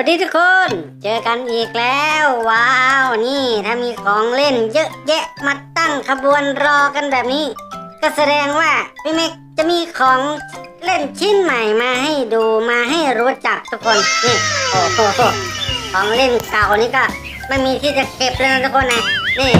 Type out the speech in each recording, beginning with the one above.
วัสดีทุกคน เจอกันอีกแล้ว ว้าว นี่ถ้ามีของเล่นเยอะแยะมาตั้งขบวนรอกันแบบนี้ ก็แสดงว่าพี่เมกจะมีของเล่นชิ้นใหม่มาให้ดูมาให้รู้จักทุกคน นี่โอ้โหของเล่นเก่านี่ก็ไม่มีที่จะเก็บเลยนะทุกคนนะนี่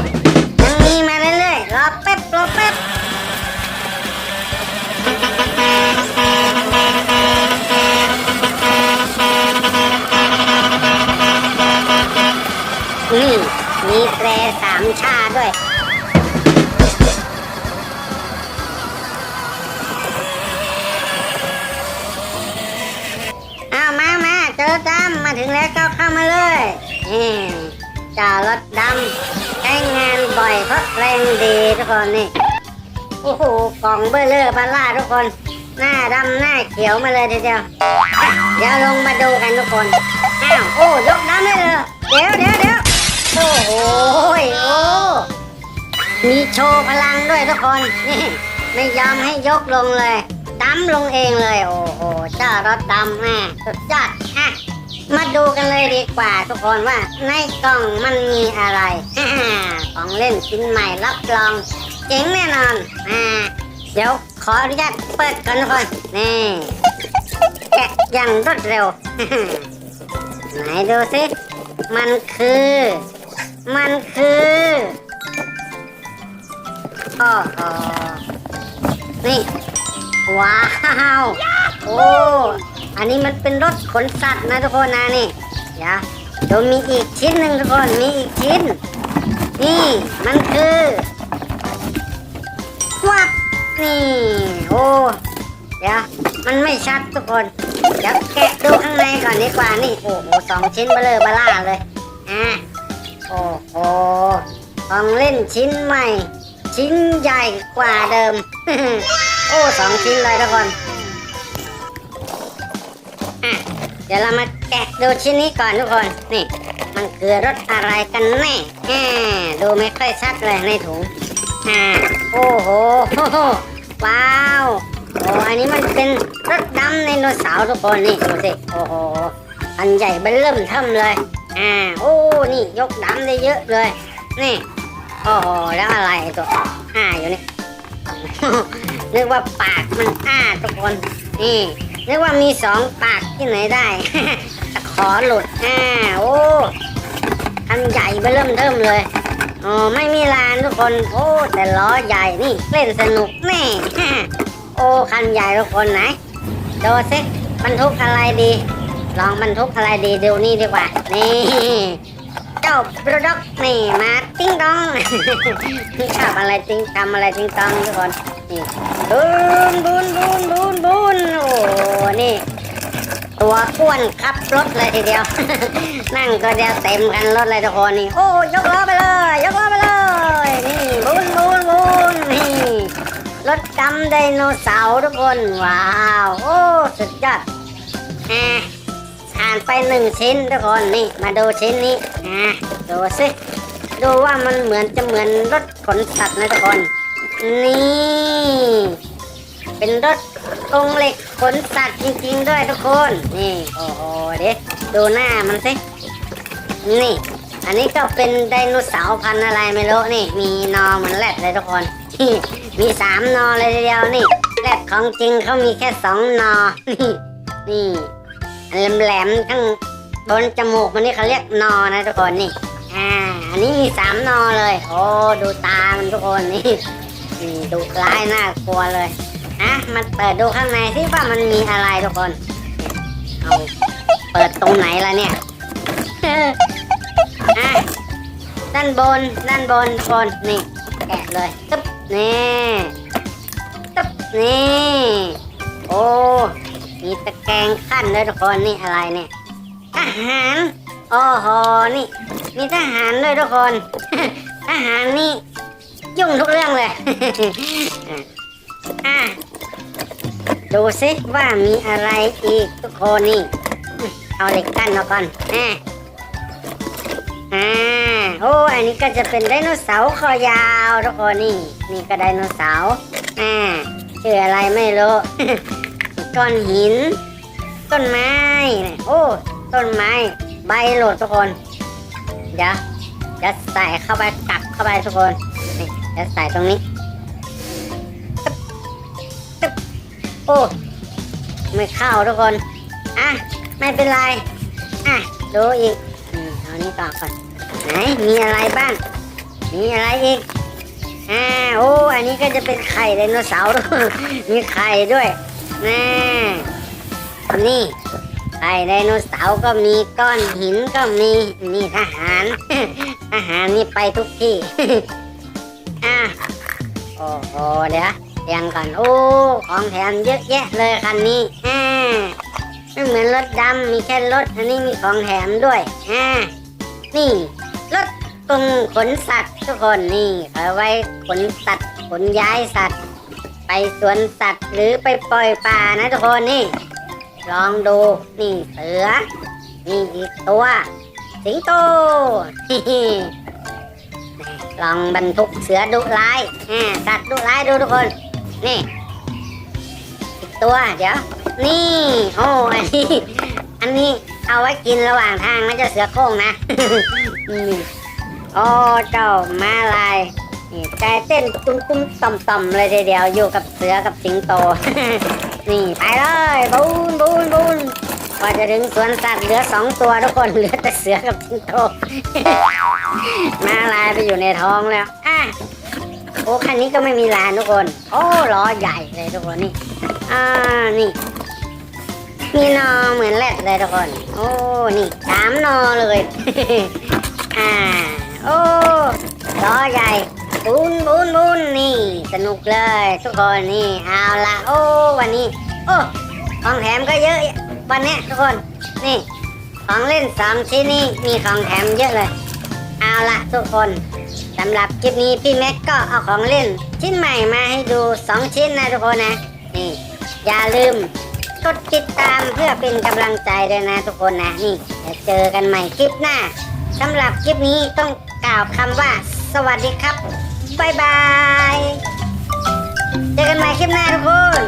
จอรถดำใช้งานบ่อยเพราะแรงดีทุกคนนี่ โอ้โหกล่องเบอร์เลอร์บาล่าทุกคน หน้าดำหน้าเขียวมาเลยทีเดียว เดี๋ยวลงมาดูกันทุกคน อ้าว โอ้ยกน้ำได้เลยเดี๋ยวเดี๋ยวเดี๋ยวโอ้โหยโอ้มีโชว์พลังด้วยทุกคนนี่ไม่ยอมให้ยกลงเลยดำลงเองเลย โอ้โหเจ้ารถดำแม่สุดยอดอะ มาดูกันเลยดีกว่าทุกคนว่า ในกล่องมันมีอะไรฮ่าของเล่นชิ้นใหม่รับรองเจ๋งแน่นอนอ่าเดี๋ยวขออนุญาตเปิดก่อนทุกคนนี่แกะอย่างรวดเร็วไหนดูสิมันคือ มันคือโอ้โหนี่ ว้าว โอ้ อันนี้มันเป็นรถขนสัตว์นะทุกคนนะนี่เดี๋ยวเดี๋ยวมีอีกชิ้นหนึ่งทุกคนมีอีกชิ้น นี่มันคือวับนี่โอ้เดี๋ยวมันไม่ชัดทุกคนเดี๋ยวแกะดูข้างในก่อนดีกว่านี่โอ้โหสองชิ้นเบลอเบล่าเลยอะโอ้โหของเล่นชิ้นใหม่ ชิ้นใหญ่กว่าเดิม โอ้สองชิ้นเลยทุกคน อะเดี๋ยวเรามาแกะดูชิ้นนี้ก่อนทุกคน นี่ มันคือรถอะไรกันแน่แหมดูไม่ค่อยชัดเลยในถุงอ่าโอ้โห ว้าว โอ้อันนี้มันเป็นรถดำไดโนเสาร์ทุกคนนี่ดูสิ โอ้โห อันใหญ่เบิ่มเริ่มเทิมเลย อ่า โอ้ นี่ยกดำได้เยอะเลย นี่ โอ้โห แล้วอะไรตัวอ้าอยู่นี่ นึกว่าปากมันอ้าทุกคน นี่ นึกว่ามีสองปากที่ไหนได้ ขอหลุดอ่าโอ้อันใหญ่เบอเริ่มเทิมเลยอ๋อไม่มีลานทุกคนโอ้แต่ล้อใหญ่นี่เล่นสนุกแน่โอ้คันใหญ่ทุกคนไหนดูสิบรรทุกอะไรดี ลองบรรทุกอะไรดีดูนี่ดีกว่า นี่เจ้าบรด็อกนี่มาติ้งดองชอบอะไรติ้งทำอะไรติ้งตองทุกคน นี่บูนบูนบูนบูนบูนโอ้โหนี่ ตัวอ้วนขับรถเลยทีเดียว นั่งก็เดียวเต็มกันรถเลยทุกคนนี่ โอ้ยกล้อไปเลย ยกล้อไปเลย นี่บูนบูนบูนนี่รถดำไดโนเสาร์ทุกคน ว้าว โอ้สุดยอดอ่าผ่านไปหนึ่งชิ้นทุกคนนี่มาดูชิ้นนี้อะดูสิดูว่ามันเหมือนจะเหมือนรถขนสัตว์นะทุกคน นี่ เป็นรถกรงเหล็กขนสัตว์จริงๆด้วยทุกคน นี่ โอ้โหเดี๋ยวดูหน้ามันสิ นี่ อันนี้ก็เป็นไดโนเสาร์พันธุ์อะไรไม่รู้นี่ มีนอเหมือนแรดเลยทุกคน มีสามนอเลยทีเดียวนี่แรดของจริงเขามีแค่สองนอ นี่ นี่อันแหลมๆทั้งบนจมูกมันนี่เขาเรียกนอนะทุกคนนี่ อ่า อันนี้มีสามนอเลย โอ้ ดูตามันทุกคนนี่ นี่ดูร้ายน่ากลัวเลยอะมันเปิดดูข้างในสิว่ามันมีอะไรทุกคนเอาเปิดตรงไหนล่ะเนี่ยอะด้านบนด้านบนทุกคนนี่แกะเลยตึ๊บนี่ตึ๊บนี่โอ้มีตะแกรงขั้นด้วยทุกคนนี่อะไรเนี่ยทหารโอ้โหนี่มีทหารด้วยทุกคนทหารนี่ ยุ่งทุกเรื่องเลย อะ ดูสิว่ามีอะไรอีกทุกคนนี่ เอาเหล็กกั้นมาก่อนอะอ่า โอ้อันนี้ก็จะเป็นไดโนเสาร์คอยาวทุกคนนี่ นี่ก็ไดโนเสาร์อ่าชื่ออะไรไม่รู้ ก้อนหิน ต้นไม้ โอ้ ต้นไม้ ใบโหลดทุกคน เดี๋ยวจะใส่เข้าไปกลับเข้าไปทุกคน นี่จะใส่ตรงนี้โอ้ไม่เข้าทุกคน อะ ไม่เป็นไร อะ ดูอีกเอานี้ต่อก่อน ไหน มีอะไรบ้าง มีอะไรอีก อ่า โอ้ อันนี้ก็จะเป็นไข่ไดโนเสาร์ด้วยมีไข่ด้วยน่นี่ ไข่ไดโนเสาร์ก็มีก้อนหินก็มี นี่ทหาร ทหารนี่ไปทุกที่ โอ้โหเดี๋ยวเตรียมก่อนโอ้ของแถมเยอะแยะเลยคันนี้อ่าไม่เหมือนรถดำมีแค่รถอันนี้มีของแถมด้วยอ่านี่รถกรงขนสัตว์ทุกคนนี่เอาไว้ขนสัตว์ขนย้ายสัตว์ ไปสวนสัตว์หรือไปปล่อยป่านะทุกคนนี่ ลองดูนี่เสือนี่อีกตัว สิงโต ลองบรรทุกเสือดุร้ายอ่สัตว์ดุร้ายดูทุกคน นี่อีกตัวเดี๋ยว นี่ โอ้อันนี้ อันนี้เอาไว้กินระหว่างทางนะเจ้าเสือโคร่งนะโอ้เจ้ามาลายนี่ใจเต้นตุ้มตุ้มต่อมต่อมเลยทีเดียวอยู่กับเสือกับสิงโต นี่ไปเลยบูนบูนบูนกว่าจะถึงสวนสัตว์เหลือสองตัวทุกคนเหลือแต่เสือกับสิงโต มาลายไปอยู่ในท้องแล้ว อะโอ้คันนี้ก็ไม่มีลานทุกคน โอ้ล้อใหญ่เลยทุกคนนี่ อ่า นี่ มีนอเหมือนแรดเลยทุกคน โอ้ นี่สามนอเลย อ่า โอ้ล้อใหญ่บุนบุนบุนนี่ สนุกเลยทุกคนนี่ เอาละโอ้วันนี้ โอ้ของแถมก็เยอะวันนี้ทุกคน นี่ ของเล่นสองชิ้นนี้มีของแถมเยอะเลย เอาละทุกคนสำหรับคลิปนี้พี่แม็กก็เอาของเล่น ชิ้นใหม่มาให้ดู 2 ชิ้นนะทุกคนนะนี่อย่าลืมกดติดตามเพื่อเป็นกำลังใจด้วยนะทุกคนนะนี่เดี๋ยวเจอกันใหม่คลิปหน้าสำหรับคลิปนี้ต้องกล่าวคำว่า สวัสดีครับบ๊ายบาย เจอกันใหม่คลิปหน้าทุกคน